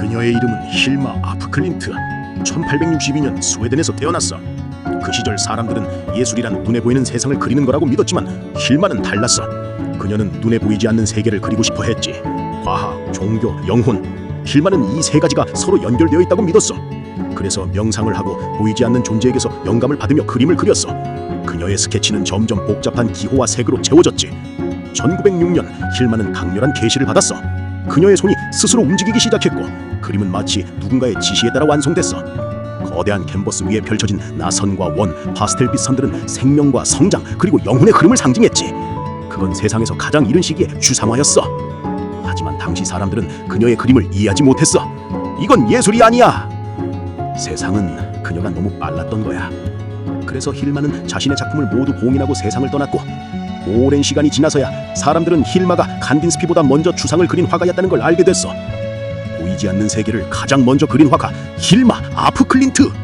그녀의 이름은 힐마 아프클린트. 1862년 스웨덴에서 태어났어. 그 시절 사람들은 예술이란 눈에 보이는 세상을 그리는 거라고 믿었지만 힐마는 달랐어. 그녀는 눈에 보이지 않는 세계를 그리고 싶어 했지. 과학, 종교, 영혼. 힐마는 이 세 가지가 서로 연결되어 있다고 믿었어. 그래서 명상을 하고 보이지 않는 존재에게서 영감을 받으며 그림을 그렸어. 그녀의 스케치는 점점 복잡한 기호와 색으로 채워졌지. 1906년 힐마는 강렬한 계시를 받았어. 그녀의 손이 스스로 움직이기 시작했고 그림은 마치 누군가의 지시에 따라 완성됐어. 거대한 캔버스 위에 펼쳐진 나선과 원, 파스텔빛 선들은 생명과 성장 그리고 영혼의 흐름을 상징했지. 그건 세상에서 가장 이른 시기에 주상화였어. 하지만 당시 사람들은 그녀의 그림을 이해하지 못했어. 이건 예술이 아니야. 세상은 그녀가 너무 빨랐던 거야. 그래서 힐마는 자신의 작품을 모두 봉인하고 세상을 떠났고 오랜 시간이 지나서야 사람들은 힐마가 칸딘스피보다 먼저 추상을 그린 화가였다는 걸 알게 됐어. 보이지 않는 세계를 가장 먼저 그린 화가 힐마 아프클린트.